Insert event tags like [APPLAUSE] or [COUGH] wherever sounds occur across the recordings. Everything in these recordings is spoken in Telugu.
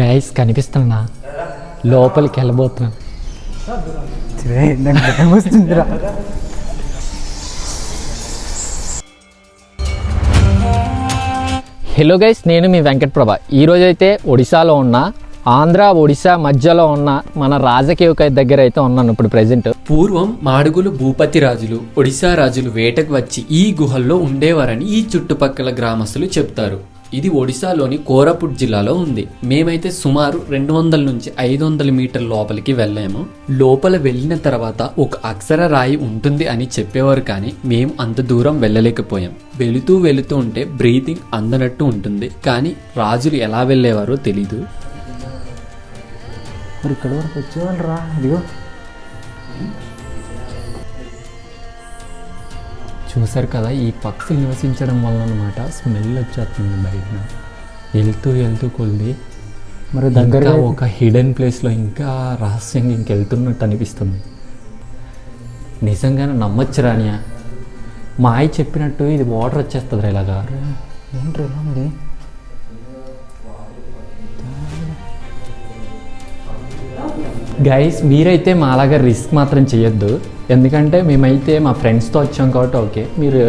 గైస్ కనిపిస్తున్నా లోపలికి వెళ్ళబోతున్నా. నాకు భయం వస్తుందిరా. హలో గైస్ నేను మీ వెంకట్ ప్రభ. ఈరోజు అయితే ఒడిశాలో ఉన్న ఆంధ్ర ఒడిశా మధ్యలో ఉన్న మన రాజకీయ దగ్గర అయితే ఉన్నాను ఇప్పుడు ప్రెసెంట్ పూర్వం మాడుగులు భూపతి రాజులు ఒడిశా రాజులు వేటకు వచ్చి ఈ గుహల్లో ఉండేవారని ఈ చుట్టుపక్కల గ్రామస్తులు చెప్తారు. ఇది ఒడిశాలోని కోరాపుట్ జిల్లాలో ఉంది. మేమైతే సుమారు రెండు వందల నుంచి ఐదు వందల మీటర్ల లోపలికి వెళ్ళాము. లోపల వెళ్ళిన తర్వాత ఒక అక్షర రాయి ఉంటుంది అని చెప్పేవారు కానీ మేము అంత దూరం వెళ్ళలేకపోయాం. వెళుతూ వెళుతూ ఉంటే బ్రీతింగ్ అందనట్టు ఉంటుంది. కానీ రాజులు ఎలా వెళ్ళేవారో తెలీదు. మరి ఇక్కడ వరకు వచ్చేవాళ్ళు రా అదిగో. చూసారు కదా ఈ పక్షులు నివసించడం వల్ల అనమాట స్మెల్ వచ్చేస్తుంది బయట వెళ్తూ వెళ్తూ కొద్ది మరి ఇంకా దగ్గరగా ఒక హిడెన్ ప్లేస్లో ఇంకా రహస్యంగా ఇంకెళ్తున్నట్టు అనిపిస్తుంది. నిజంగానే నమ్మొచ్చు రానియా మా ఆయ చెప్పినట్టు ఇది వాటర్ వచ్చేస్తుంది ఇలాగా. ఏంట్రా ఇలా గైస్ మీరైతే మా అలాగా రిస్క్ మాత్రం చేయొద్దు. ఎందుకంటే మేమైతే మా ఫ్రెండ్స్తో వచ్చాం కాబట్టి ఓకే మీరు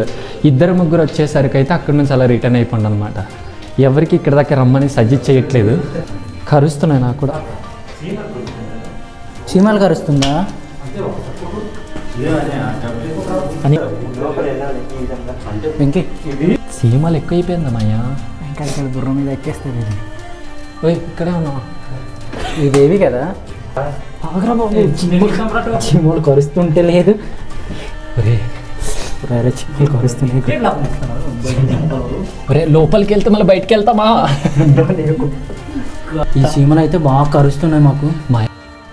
ఇద్దరు ముగ్గురు వచ్చేసరికి అయితే అక్కడి నుంచి అలా రిటర్న్ అయిపోండి అనమాట ఎవరికి ఇక్కడ దాకా రమ్మని సజెస్ట్ చేయట్లేదు. కరుస్తున్నాయి నాకు కూడా. చీమలు కరుస్తుందా? అని వెంకీ. సీమలు ఎక్కువైపోయిందమ్మయ్యా ఇంకా ఇక్కడ గుర్రం మీద ఎక్కేస్తుంది ఇది. ఓయ్ ఇక్కడే ఉన్నావా? ఇదేవి కదా? బాబు చీమలు కరుస్తుంటే లేదు. చీమలు కరుస్తున్నాయి ఒరే లోపలికి వెళ్తే మళ్ళీ బయటికి వెళ్తామా? [LAUGHS] ఈ చీమలు అయితే బాగా కరుస్తున్నాయి మాకు. మా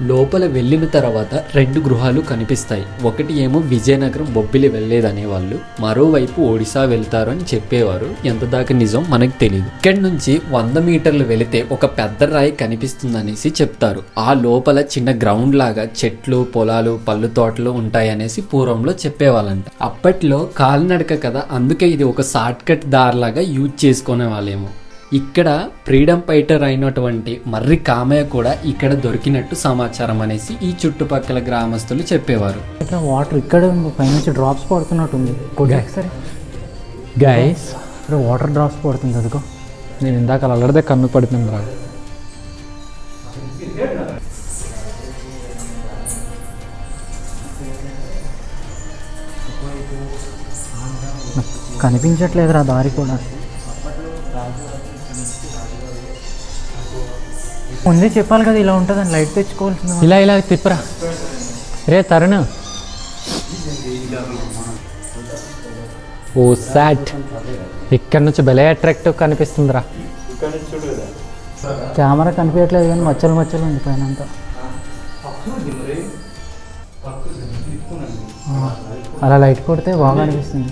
లోపల వెళ్ళిన తర్వాత రెండు గృహాలు కనిపిస్తాయి. ఒకటి ఏమో విజయనగరం బొబ్బిలి వెళ్ళేదనే వాళ్ళు మరోవైపు ఒడిశా వెళ్తారు అని చెప్పేవారు. ఎంత దాకా నిజం మనకు తెలియదు ఇక్కడి నుంచి వంద మీటర్లు వెళితే ఒక పెద్ద రాయి కనిపిస్తుందనేసి చెప్తారు. ఆ లోపల చిన్న గ్రౌండ్ లాగా చెట్లు పొలాలు పళ్ళు తోటలు ఉంటాయనేసి పూర్వంలో చెప్పేవాళ్ళంట. అప్పట్లో కాలినడక కదా అందుకే ఇది ఒక షార్ట్ కట్ దారిలాగా యూజ్ చేసుకునే వాళ్ళేమో ఇక్కడ ఫ్రీడమ్ ఫైటర్ అయినటువంటి మర్రి కామయ్య కూడా ఇక్కడ దొరికినట్టు సమాచారం అనేసి ఈ చుట్టుపక్కల గ్రామస్తులు చెప్పేవారు. ఇట్లా వాటర్ ఇక్కడ పైనుంచి డ్రాప్స్ పడుతున్నట్టుంది. ఒకసారి గైస్ ఇక్కడ వాటర్ డ్రాప్స్ పడుతుంది అదిగో. నేను ఇందాక అలా అల్లరిదే కన్ను పడుతుంది రా. కనిపించట్లేదురా దారి కూడా. ముందే చెప్పాలి కదా ఇలా ఉంటుందని లైట్ తెచ్చుకోవాల్సింది ఇలా ఇలా తిప్పరా. రే తరుణ్. ఓ సాట్ ఇక్కడ నుంచి భలే అట్రాక్టివ్ కనిపిస్తుందిరా. కెమెరా కనిపించట్లేదు కానీ మచ్చలు మచ్చలు ఉంది పైన అంతా. అలా లైట్ కొడితే బాగా అనిపిస్తుంది.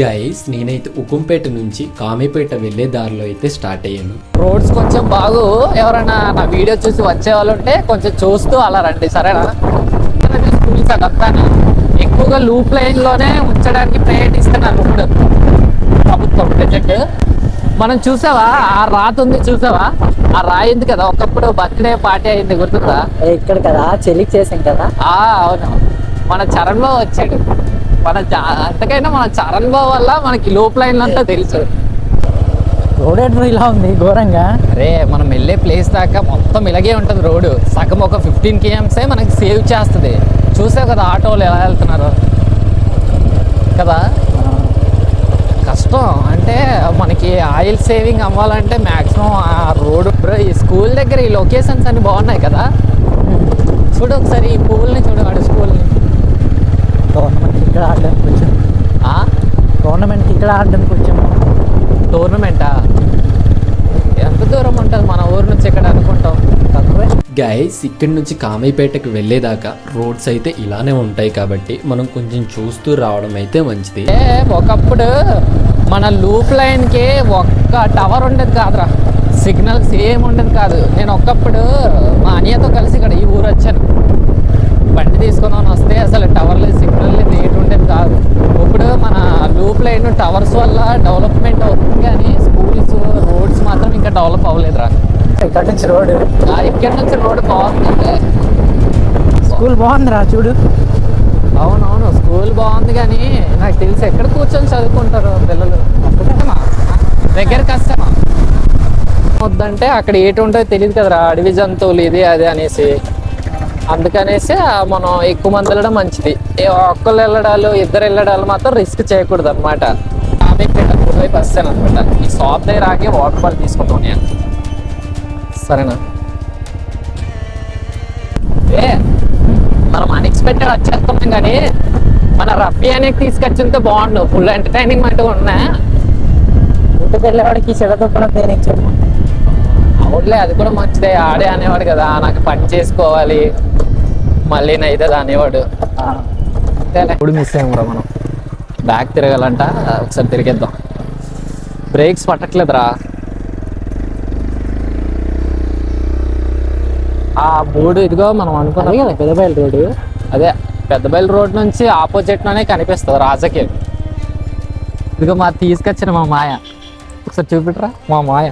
గైస్ నేనైతే ఉకుంపేట నుంచి కామిపేట వెళ్ళే దారిలో అయితే స్టార్ట్ అయ్యాను. రోడ్స్ కొంచెం బాగు. ఎవరైనా నా వీడియో చూసి వచ్చే వాళ్ళు ఉంటే కొంచెం చూస్తూ అలా రండి సరేనా? స్కూల్స్ అదంతా ఎక్కువగా లూప్ లైన్లోనే ఉంచడానికి ప్రయత్నిస్తున్నారు ఇప్పుడు. ప్రభుత్వం ప్రజెంట్ మనం చూసావా? ఆ రాతి ఉంది చూసావా? ఆ రాయి ఉంది కదా ఒకప్పుడు బర్త్డే పార్టీ అయింది గుర్తుందా? ఇక్కడ కదా చెల్లికి చేసాం కదా. ఆ అవును. మన చరణ్ బాబు వచ్చాడు. మన చ- అంతకైనా మన చరణ్ బాబు వల్ల మనకి లూప్ లైన్ అంతా తెలుసు. రోడ్ ఇలా ఉంది? ఘోరంగా? అరే మనం వెళ్ళే ప్లేస్ దాకా మొత్తం ఇలాగే ఉంటుంది రోడ్డు సగం ఒక ఫిఫ్టీన్ కేఎంసే మనకి సేవ్ చేస్తుంది. చూసావు కదా ఆటోలు ఎలా వెళ్తున్నారు? కదా? కష్టం. అంటే మనకి ఆయిల్ సేవింగ్ అవ్వాలంటే మ్యాక్సిమం ఆ రోడ్ ఈ స్కూల్ దగ్గర ఈ లొకేషన్స్ అన్ని బాగున్నాయి కదా? చూడు ఒకసారి ఈ పువ్వుల్ని చూడు వాడు స్కూల్ని. ఇక్కడ ఆడడానికి వచ్చాం. గవర్నమెంట్ ఇక్కడ ఆడడానికి వచ్చాం. టోర్నమెంటా ఎంత దూరం ఉంటుంది? మన ఊరు నుంచి ఇక్కడ అనుకుంటాం. తక్కువే. గైస్ ఇక్కడి నుంచి కామైపేటకు వెళ్ళేదాకా రోడ్స్ అయితే ఇలానే ఉంటాయి కాబట్టి మనం కొంచెం చూస్తూ రావడం అయితే మంచిది. ఒకప్పుడు మన లూప్ లైన్కి ఒక్క టవర్ ఉండేది కాదురా. సిగ్నల్స్ ఏం ఉండదు కాదు. నేను ఒక్కప్పుడు మా అనియతో కలిసి ఇక్కడ ఈ ఊరు వచ్చాను. బండి తీసుకుని వస్తే అసలు టవర్లు సిగ్నల్ నీట్ ఉండేది కాదు. ఇప్పుడు మన లూప్ లైన్ టవర్స్ వల్ల డెవలప్మెంట్ అవుతుంది కానీ స్కూల్స్ రోడ్స్ మాత్రం ఇంకా డెవలప్ అవ్వలేదురా. ఇక్కడ నుంచి రోడ్డు? ఇక్కడ నుంచి రోడ్ బాగుంది స్కూల్ బాగుందిరా చూడు. అవునవును స్కూల్ బాగుంది కానీ నాకు తెలిసి ఎక్కడ కూర్చొని చదువుకుంటారు పిల్లలు? దగ్గర కష్టమా? వద్దంటే అక్కడ ఏటి ఉంటుందో తెలియదు కదరా అడవి జంతువులు ఇది అది అనేసి. అందుకనేసి మనం ఎక్కువ మంది వెళ్ళడం మంచిది. ఏ ఒక్కళ్ళు వెళ్ళడాలు ఇద్దరు వెళ్ళడాలు మాత్రం రిస్క్ చేయకూడదు అనమాట వైపు వస్తాను అనమాట ఈ షాప్ దగ్గర ఆగి వాటర్ బాల్ తీసుకుంటాం నేను. సరేనా? ఏ మనం అన్ఎక్స్పెక్టెడ్ వచ్చేస్తున్నాం కానీ మన రఫీ అనేది తీసుకొచ్చింటే బాగుండు. ఫుల్ ఎంటర్టైనింగ్ అంటూ ఉన్నా. ఇంటికి వెళ్ళేవాడికి చెడదొక్కడం దేనికి చెప్పు. అవుట్లే అది కూడా మంచిదే. ఆడే అనేవాడు కదా నాకు పని చేసుకోవాలి. మళ్ళీ నైతే అనేవాడు ఇప్పుడు మిస్ అయ్యాం కూడా మనం. బ్యాక్ తిరగాలంట ఒకసారి తిరిగేద్దాం. బ్రేక్స్ పట్టట్లేదురా. ఆ బోర్డు ఇదిగో మనం అనుకున్నాం. కదా పెద్దబయలు రోడ్డు. అదే పెద్దబయలు రోడ్ నుంచి ఆపోజిట్లోనే కనిపిస్తుంది రాజకీయం. ఇదిగో మా తీసుకొచ్చిన మా మాయ. ఒకసారి చూపిట్రా మా మాయ.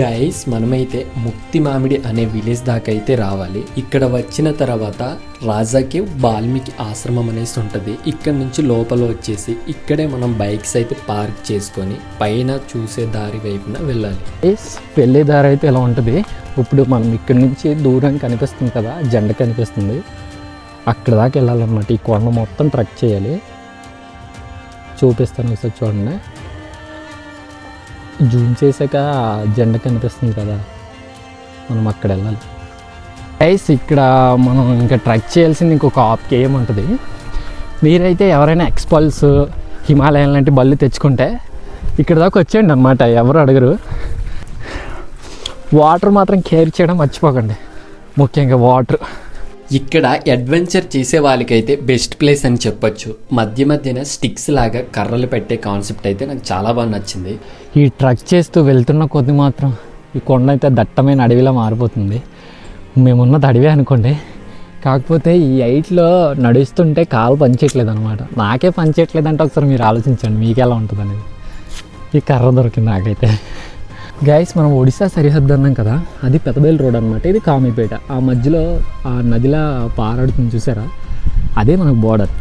గైస్ మనమైతే ముక్తి మామిడి అనే విలేజ్ దాకా అయితే రావాలి. ఇక్కడ వచ్చిన తర్వాత రాజాకి వాల్మీకి ఆశ్రమం అనేసి ఉంటుంది. ఇక్కడ నుంచి లోపల వచ్చేసి ఇక్కడే మనం బైక్స్ అయితే పార్క్ చేసుకొని పైన చూసే దారి వైపున వెళ్ళాలి. వెళ్ళే దారి అయితే ఇలా ఉంటుంది? ఇప్పుడు మనం ఇక్కడ నుంచి దూరం కనిపిస్తుంది కదా జెండ కనిపిస్తుంది. అక్కడ దాకా వెళ్ళాలన్నమాట. ఈ కొండ మొత్తం ట్రక్ చేయాలి. చూపిస్తాను ఒకసారి చూడండి. జూమ్ చేశాక జెండా జెండ కనిపిస్తుంది కదా. మనం అక్కడ వెళ్ళాలి. ఐస్ ఇక్కడ మనం ఇంకా ట్రెక్ చేయాల్సింది ఇంకొక ఆప్ ఉంటుంది. మీరైతే ఎవరైనా ఎక్స్పల్స్ హిమాలయన్ లాంటి బళ్ళు తెచ్చుకుంటే ఇక్కడ దాకా వచ్చేయండి అనమాట ఎవరు అడగరు. వాటర్ మాత్రం కేర్ చేయడం మర్చిపోకండి. ముఖ్యంగా వాటర్ ఇక్కడ అడ్వెంచర్ చేసే వాళ్ళకైతే బెస్ట్ ప్లేస్ అని చెప్పొచ్చు. మధ్య మధ్యన స్టిక్స్ లాగా కర్రలు పెట్టే కాన్సెప్ట్ అయితే నాకు చాలా బాగా నచ్చింది. ఈ ట్రక్ చేస్తూ వెళ్తున్న కొద్ది మాత్రం ఈ కొండ అయితే దట్టమైన అడవిలా మారిపోతుంది. మేమున్నది అడవి అనుకోండి. కాకపోతే ఈ హైట్లో నడుస్తుంటే కాలు పనిచేయట్లేదు అనమాట నాకే పనిచేయట్లేదు అంటే ఒకసారి మీరు ఆలోచించండి మీకు ఎలా ఉంటుంది అనేది ఈ కర్ర దొరికింది నాకైతే. గైస్ మనం ఒడిశా సరిహద్దు అన్నాం కదా అది పెద్దబయలు రోడ్ అనమాట ఇది కామిపేట. ఆ మధ్యలో ఆ నదిలా పారాడుతుంది చూసారా? అదే మనకు బోర్డర్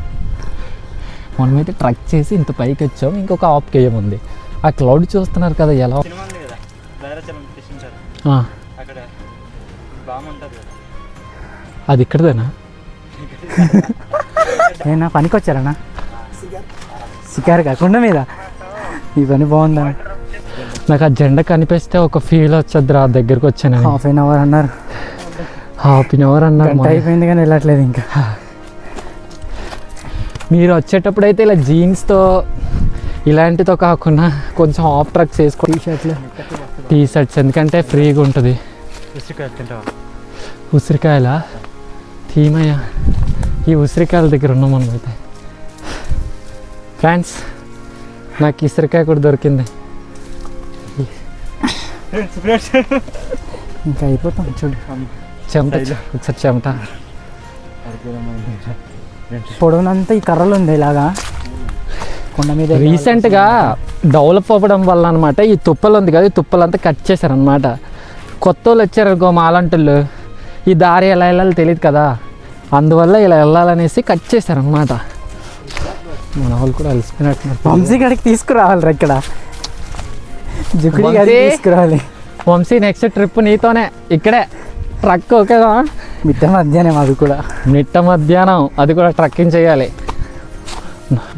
మనమైతే ట్రక్ చేసి ఇంత పైకి వచ్చాం ఇంకొక ఆఫ్ కేయం ఉంది. ఆ క్లౌడ్ చూస్తున్నారు కదా ఎలా? సినిమా ఉంది కదా భైరచలం కృష్ణించారు ఆ, అక్కడ బాగుంటుంది కదా. అది ఇక్కడదేనా? [LAUGHS] నేను పనికి వచ్చారన్నా షికారు కాకుండా మీద. ఈ పని బాగుందా నాకు ఆ జెండా కనిపిస్తే ఒక ఫీల్ వచ్చేది రా దగ్గరికి వచ్చాను హాఫ్ అన్ అవర్ అన్నారు. హాఫ్ అన్ అవర్ అన్నారు అయిపోయింది కానీ వెళ్ళట్లేదు ఇంకా. మీరు వచ్చేటప్పుడు అయితే ఇలా జీన్స్తో ఇలాంటితో కాకుండా కొంచెం ఆఫ్ ట్రక్స్ వేసుకో టీ షర్ట్లు టీ షర్ట్స్ ఎందుకంటే ఫ్రీగా ఉంటుంది. ఉసిరికాయల? థీమయ్య ఈ ఉసిరికాయల దగ్గర ఉన్నాం మనం అయితే ఫ్రెండ్స్ నాకు ఉసిరికాయ కూడా దొరికింది. ఇంకా అయిపోతాం చూడు. చెమట ఒకసారి చెమట. పొడవునంతా ఈ కర్రలు ఉంది ఇలాగా. కొండ మీద రీసెంట్గా డెవలప్ అవ్వడం వల్ల అనమాట ఈ తుప్పలు ఉంది కదా ఈ తుప్పలంతా కట్ చేశారనమాట కొత్త వాళ్ళు వచ్చారు అనుకో మాలంటోళ్ళు. ఈ దారి ఎలా వెళ్ళాలో తెలియదు కదా. అందువల్ల ఇలా వెళ్ళాలనేసి కట్ చేశారనమాట మన వాళ్ళు కూడా అలసిపోయినట్టున్నారు. వంశీ గడికి తీసుకురావాలి ఇక్కడ. జుకుడి వంశీ? తీసుకురావాలి. వంశీ నెక్స్ట్ ట్రిప్ నీతోనే. ఇక్కడే. ట్రక్ ఓకేనా మిట్ట మధ్యాహ్నం అది కూడా. మిట్ట మధ్యాహ్నం. అది కూడా ట్రక్కింగ్ చేయాలి.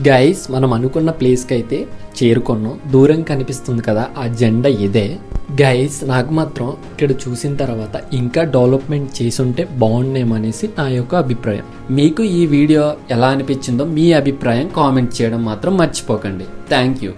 గైస్ మనం అనుకున్న ప్లేస్కి అయితే చేరుకున్నాం. దూరం కనిపిస్తుంది కదా ఆ జెండా ఇదే. గైస్ నాకు మాత్రం ఇక్కడ చూసిన తర్వాత ఇంకా డెవలప్మెంట్ చేసుంటే బాగుండేమనేసి నా యొక్క అభిప్రాయం. మీకు ఈ వీడియో ఎలా అనిపించిందో మీ అభిప్రాయం కామెంట్ చేయడం మాత్రం మర్చిపోకండి. Thank you